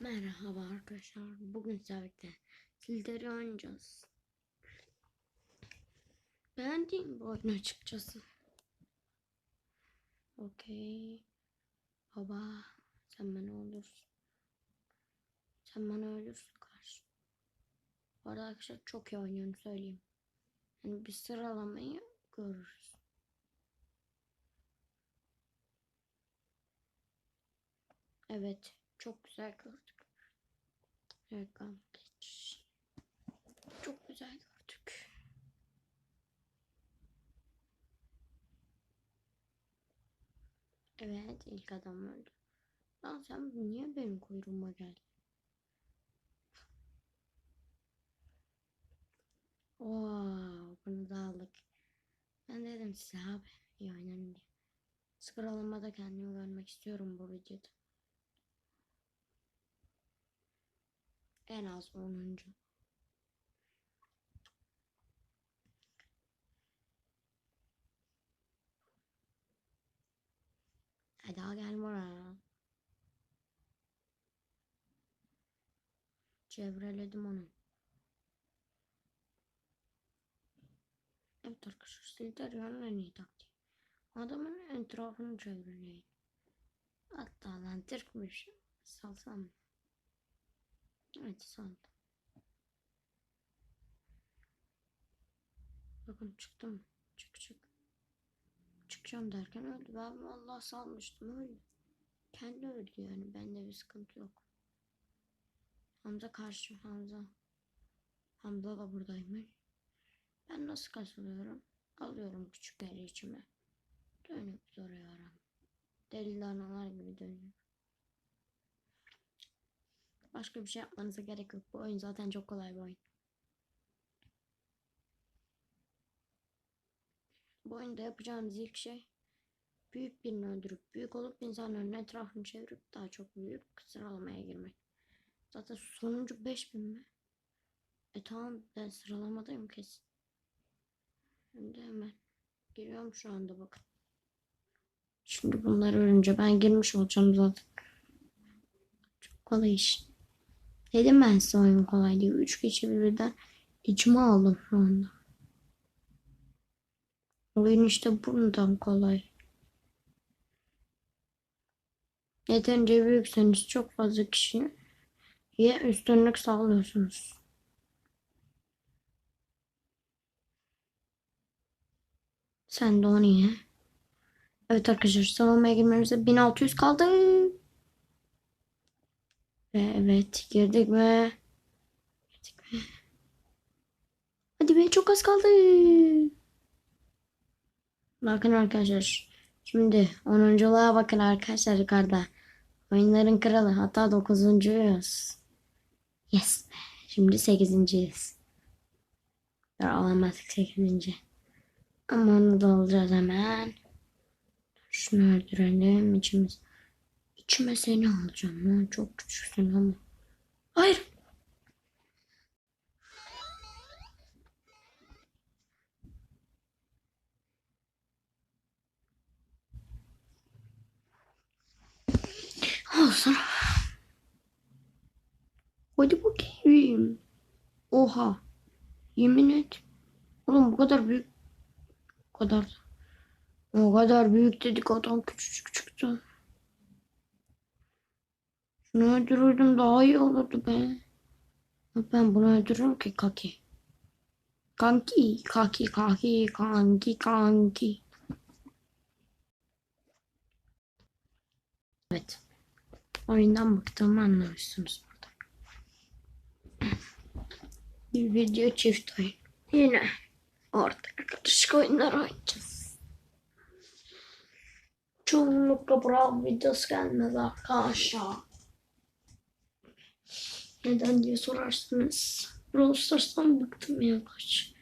Merhaba arkadaşlar. Bugün sizlerle Silder'i oynayacağız. Beğendiğim bu oyunu açıkçası. Okey. Baba sen bana olursun. Sen bana ölürsün karşı. Bu arada arkadaşlar çok iyi oynuyorum söyleyeyim. Yani bir sıralamayı görürüz. Evet. Çok güzel gördük. Geç. Çok güzel gördük. Evet ilk adam öldü. Lan sen niye benim kuyruğuma geldin? Wow, bunu da aldık. Ben dedim size abi iyi oynanın diye. Sıralamada kendimi görmek istiyorum bu videoda. En az 10. Hadi al gel buraya. Çevreledim onu. Evet arkadaşlar Sildarion'un en iyi taktiği. Adamın etrafını çevreleyin. Hatta lan Türkmüş. Salsam. Evet saldım. Bakın çıktım. Çık çık. Çıkacağım derken öldü. Ben vallahi salmıştım öldü. Kendi öldü yani. Bende bir sıkıntı yok. Hamza karşı Hamza. Hamza da buradaymış. Ben nasıl kasılıyorum? Alıyorum küçükleri içime. Dönüp duruyorum. Deli danalar gibi dönüyor. Başka bir şey yapmanıza gerek yok. Bu oyun zaten çok kolay bir oyun. Bu oyunda yapacağınız ilk şey büyük birini öldürüp büyük olup insanların etrafını çevirip daha çok büyük sıralamaya girmek. Zaten sonuncu 5000 mi? E tamam ben sıralamadayım kesin. Şimdi hemen giriyorum şu anda bakın. Şimdi bunları önce ben girmiş olacağım zaten. Çok kolay iş. Dedim ben size oyun kolay diye. Üç kişi birden içime aldım şu anda. Oyun işte bundan kolay. Yeterince büyükseniz çok fazla kişiye üstünlük sağlıyorsunuz. Sen de onu ye. Evet arkadaşlar savunmaya girmemize 1600 kaldı. Ve evet girdik mi? Girdik mi? Hadi be çok az kaldı. Bakın arkadaşlar. Şimdi 10.luğa bakın arkadaşlar yukarıda. Oyunların kralı hatta 9.yüz. Yes. Şimdi 8.yiz. Ya alamazdık 8. Ama onu da alacağız hemen. Şunu öldürelim içimiz. İçime seni alacağım lan. Çok küçüksün ama. Hayır. Olsun. Hadi bakayım. Oha. Yemin et. Oğlum bu kadar büyük. O kadar. O kadar büyük dedik adam küçücük çıktı. Şunu öldürürdüm daha iyi olurdu be. Ben bunu öldürürüm ki kaki. Kanki, kaki, kaki, kanki, kanki. Evet. Oyundan bıktığımı anlamışsınız burada. Bir video çift oyun. Yine ortak karışık oyunlar oynayacağız. Çoğunlukla Brawl videosu gelmez arkadaşlar. Neden diye sorarsınız. Brawl Stars'tan bıktım ya kaç.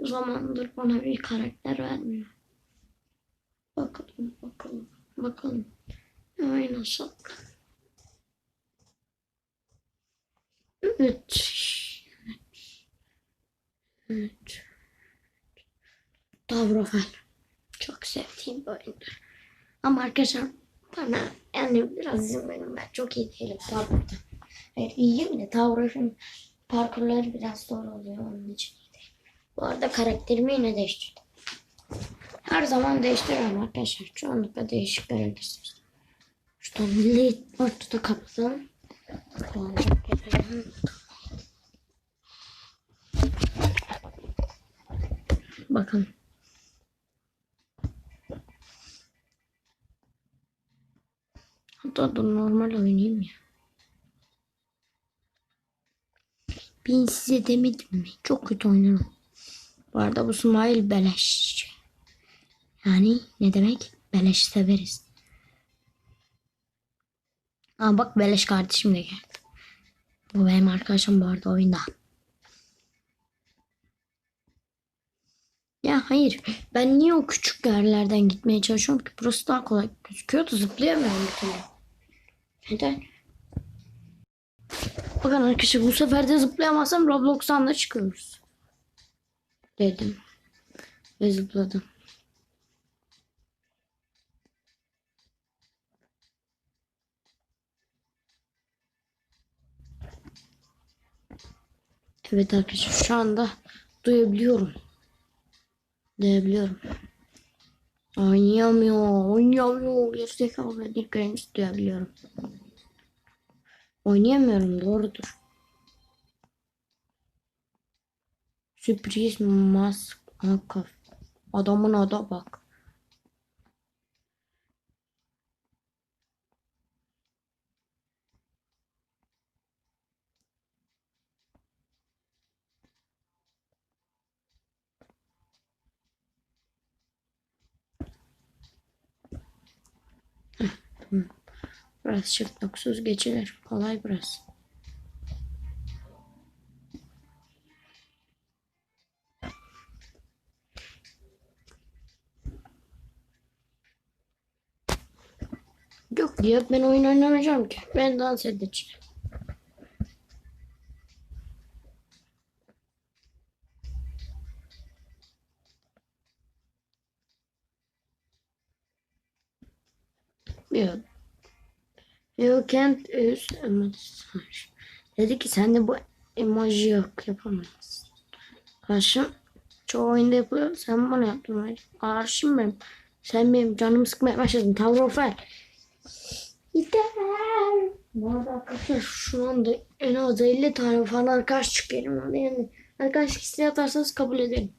Zamandır bana bir karakter vermiyor. Bakalım bakalım bakalım. Ne oynasak? Evet. Evet. Davrofel. Çok sevdiğim bir oyundur. Ama arkadaşlar bana yani biraz izin verin ben çok iyi değilim Davro'da. Hayır iyiyim de Tavrof'un parkurları biraz zor oluyor onun için. Bu arada karakterimi yine değiştirdim. Her zaman değiştiriyorum arkadaşlar. Çoğunlukla değişik görebilirsiniz. Şuradan milli ortada kapatalım. Kullanacak yapalım. Bakın. Hatta dur normal oynayayım ya. Ben size demedim mi? Çok kötü oynarım. Bu arada bu Smile beleş. Yani ne demek? Beleş severiz. Aa bak beleş kardeşim de geldi. Bu benim arkadaşım bu arada oyunda. Ya hayır. Ben niye o küçük yerlerden gitmeye çalışıyorum ki? Burası daha kolay gözüküyor da zıplayamıyorum bir türlü. Neden? Bakın arkadaşlar bu sefer de zıplayamazsam Roblox'tan da çıkıyoruz. Dedim. Ve zıpladım. Evet arkadaşlar şu anda duyabiliyorum. Duyabiliyorum. Oynayamıyor. Oynayamıyor. Bir Granny duyabiliyorum. Oynayamıyorum doğrudur. Sürpriz mask maskaf. Adamın ada bak. Biraz şırtlaksız geçilir. Kolay biraz. Yok ya ben oyun oynamayacağım ki. Ben dans edeceğim. Yok. Can't use emojis. Dedi ki sen de bu emoji yok yapamazsın. Karşım çoğu oyunda yapılıyor. Sen bana yaptın. Karşım benim. Sen benim canımı sıkmaya başladın. Tavrofel. Yeter. Bu arada arkadaşlar şu anda en az 50 tane falan arkadaş çıkıyorum. Yani arkadaş isteği atarsanız kabul ederim.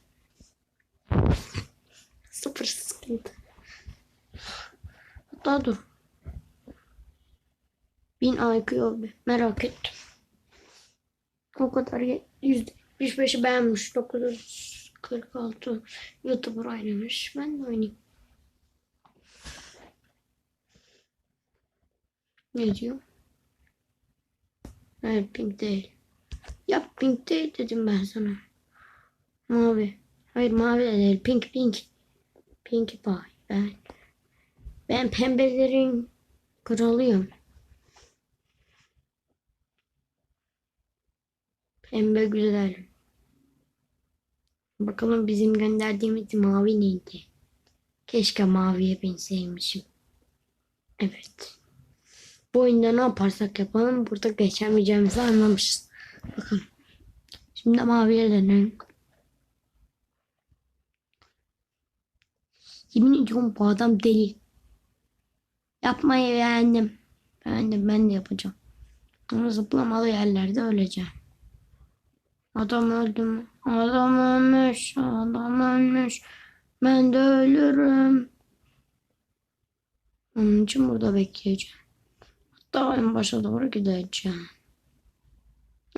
Sıfır sıkıntı. Hatta dur. 1000 IQ oldu. Merak ettim. O kadar %75'i beğenmiş. 946 YouTuber oynamış. Ben de oynayayım. Ne diyor? Hayır pink değil. Ya pink değil dedim ben sana. Mavi. Hayır mavi de değil. Pink pink. Pink pie. Ben. Ben pembelerin kralıyım. Pembe güzel. Bakalım bizim gönderdiğimiz mavi neydi? Keşke maviye benseymişim. Evet. Bu oyunda ne yaparsak yapalım burada geçemeyeceğimizi anlamışız. Bakın. Şimdi maviye dönelim. Yemin ediyorum bu adam deli. Yapmayı beğendim. Beğendim ben de yapacağım. Ama zıplamalı yerlerde öleceğim. Adam öldü mü? Adam ölmüş. Adam ölmüş. Ben de ölürüm. Onun için burada bekleyeceğim. Hatta en başa doğru gideceğim.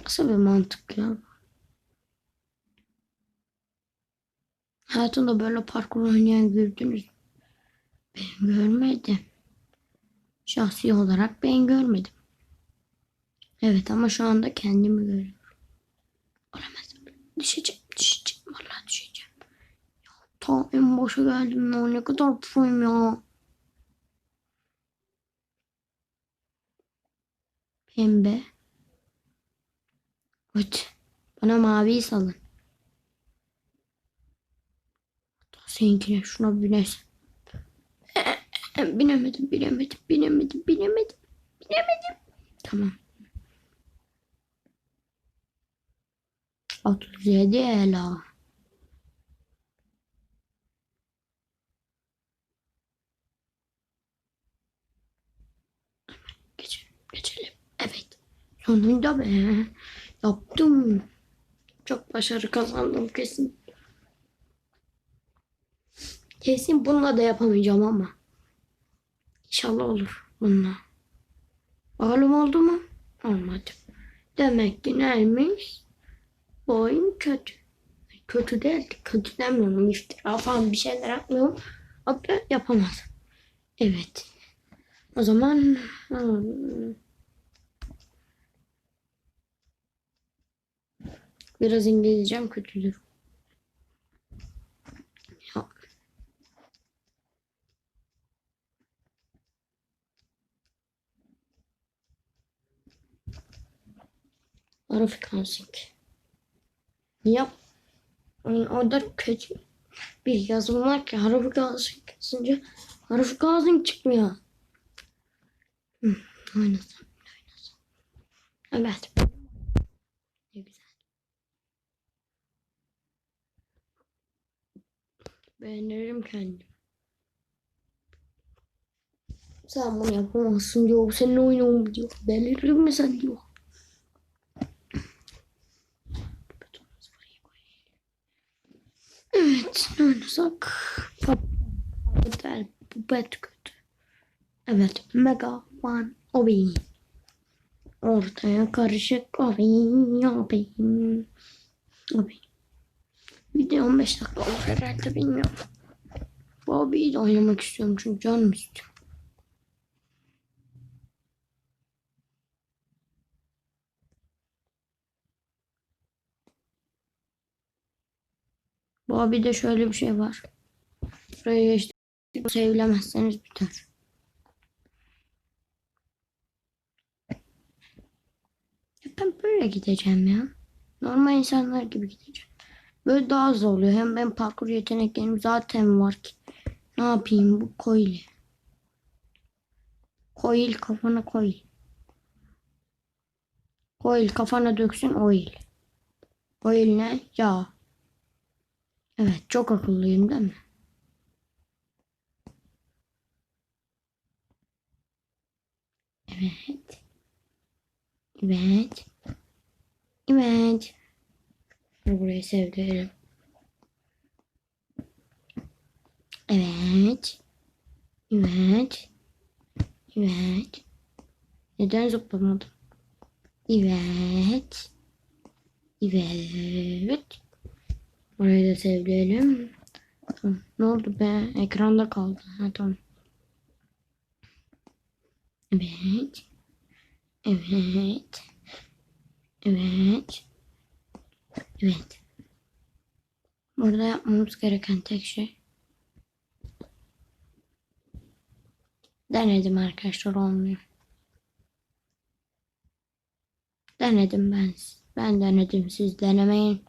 Nasıl bir mantık ya? Hayatımda böyle parkur oynayan gördünüz? Ben görmedim. Şahsi olarak ben görmedim. Evet ama şu anda kendimi görüyorum. Düşeceğim, düşeceğim. Vallahi düşeceğim. Ya ta en başa geldim ya. Ne kadar proyum ya. Pembe. Evet. Bana maviyi salın. Hatta seninkine şuna binesin. Binemedim, binemedim, binemedim, binemedim, binemedim. Tamam. 37 ela. Geçelim, geçelim. Evet. Sonunda be. Yaptım. Çok başarı kazandım kesin. Kesin bununla da yapamayacağım ama. İnşallah olur bununla. Bakalım oldu mu? Olmadı. Demek ki neymiş? Bu oyun kötü. Kötü değil. Kötü demiyorum. İftira falan bir şeyler atmıyorum. Hatta yapamaz. Evet. O zaman hmm, biraz İngilizcem kötüdür. Ya. Arafikansing. Yap. Yani orada kötü bir yazım var ki Arafikansing yazınca Arafikansing çıkmıyor. Hı, oynasam, oynasam. Evet. Ne güzel. Beğenirim kendimi. Sen bunu yapamazsın diyor. Senin oyunun diyor. Delirdin mi sen diyor. Evet, ne oynasak? Papel, pupet kötü. Evet, Mega One Obi. Ortaya karışık Obi, Obi. Obi. Video 15 dakika olur herhalde bilmiyorum. Bu Obi'yi de oynamak istiyorum çünkü canım istiyor. Bu Obi'de şöyle bir şey var. Buraya geçtik. Sevilemezseniz biter. Ben böyle gideceğim ya. Normal insanlar gibi gideceğim. Böyle daha hızlı oluyor. Hem ben parkur yeteneklerim zaten var ki. Ne yapayım bu coil. Coil kafana coil. Coil kafana döksün oil. Oil ne? Yağ. Evet çok akıllıyım değil mi? Evet. Evet. Evet. Burayı sevdirelim. Evet. Evet. Evet. Neden zıplamadım? Evet. Evet. Burayı da sevdirelim. Tamam. Ne oldu be? Ekranda kaldı. Ha, tamam. Evet. Evet. Evet. Evet. Burada yapmamız gereken tek şey. Denedim arkadaşlar olmuyor. Denedim ben. Ben denedim siz denemeyin.